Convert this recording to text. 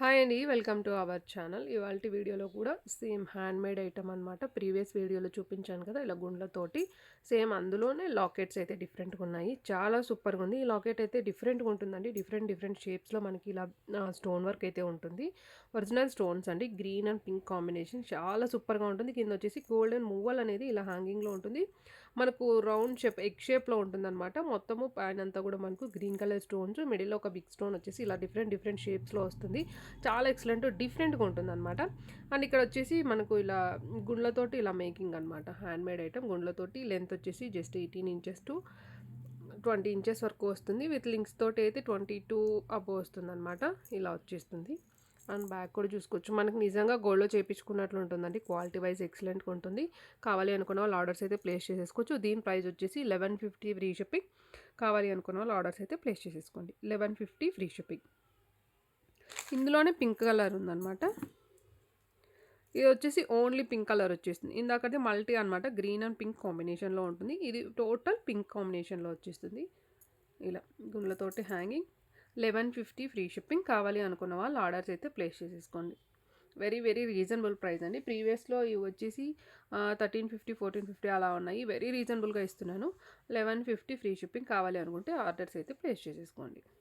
Hi అండి. Welcome to our channel. ఇవాళ వీడియోలో కూడా సేమ్ హ్యాండ్ మేడ్ ఐటమ్ అనమాట ప్రీవియస్ వీడియోలో చూపించాను కదా ఇలా గుండ్లతోటి. సేమ్ అందులోనే లాకెట్స్ అయితే డిఫరెంట్గా ఉన్నాయి. చాలా సూపర్గా ఉంది. ఈ లాకెట్ అయితే డిఫరెంట్గా ఉంటుందండి. డిఫరెంట్ డిఫరెంట్ షేప్స్లో మనకి ఇలా స్టోన్ వర్క్ అయితే ఉంటుంది. ఒరిజినల్ స్టోన్స్ అండి. గ్రీన్ అండ్ పింక్ కాంబినేషన్ చాలా సూపర్గా ఉంటుంది. కింద వచ్చేసి గోల్డెన్ మూవల్ అనేది ఇలా హ్యాంగింగ్లో ఉంటుంది. మనకు రౌండ్ షేప్ ఎగ్ షేప్లో ఉంటుందన్నమాట. మొత్తము పైన అంతా కూడా మనకు గ్రీన్ కలర్ స్టోన్స్ మిడిల్లో ఒక బిగ్ స్టోన్ వచ్చేసి ఇలా డిఫరెంట్ డిఫరెంట్ షేప్స్లో వస్తుంది. చాలా ఎక్సలెంట్ డిఫరెంట్గా ఉంటుంది అనమాట అండ్ ఇక్కడ వచ్చేసి మనకు ఇలా గుండ్లతోటి ఇలా మేకింగ్ అనమాట హ్యాండ్ మేడ్ ఐటమ్ గుండ్లతోటి లెంత్ వచ్చేసి just eighteen inches to twenty inches వరకు వస్తుంది. విత్ లింక్స్ తోటి అయితే ట్వంటీ టూ అబో వస్తుంది అనమాట ఇలా వచ్చేస్తుంది. అండ్ బ్యాక్ కూడా చూసుకోవచ్చు. మనకి నిజంగా గోల్డ్లో చేయించుకున్నట్లు ఉంటుందండి. క్వాలిటీ వైజ్ ఎక్సలెంట్గా ఉంటుంది. కావాలి అనుకున్న వాళ్ళు ఆర్డర్స్ అయితే ప్లేస్ చేసేసుకోవచ్చు. దీని ప్రైస్ వచ్చేసి లెవెన్ ఫిఫ్టీ ఫ్రీ షిప్పింగ్. కావాలి అనుకున్న వాళ్ళు ఆర్డర్స్ అయితే ప్లేస్ చేసేసుకోండి. Eleven fifty free shipping. ఇందులోనే పింక్ కలర్ ఉందన్నమాట. ఇది వచ్చేసి ఓన్లీ పింక్ కలర్ వచ్చేస్తుంది. ఇందాకది మల్టీ అనమాట గ్రీన్ అండ్ పింక్ కాంబినేషన్లో ఉంటుంది. ఇది టోటల్ పింక్ కాంబినేషన్లో వచ్చేస్తుంది. ఇలా గుండ్లతోటి hanging. Eleven fifty free shipping కావాలి అనుకున్న వాళ్ళు ఆర్డర్స్ అయితే ప్లేస్ చేసేసుకోండి. వెరీ వెరీ రీజనబుల్ ప్రైస్ అండి. ప్రీవియస్లో ఇవి వచ్చేసి థర్టీన్ ఫిఫ్టీ ఫోర్టీన్ ఫిఫ్టీ అలా ఉన్నాయి. వెరీ రీజనబుల్గా ఇస్తున్నాను. లెవెన్ ఫిఫ్టీ ఫ్రీ షిప్పింగ్ కావాలి అనుకుంటే ఆర్డర్స్ అయితే ప్లేస్ చేసేసుకోండి.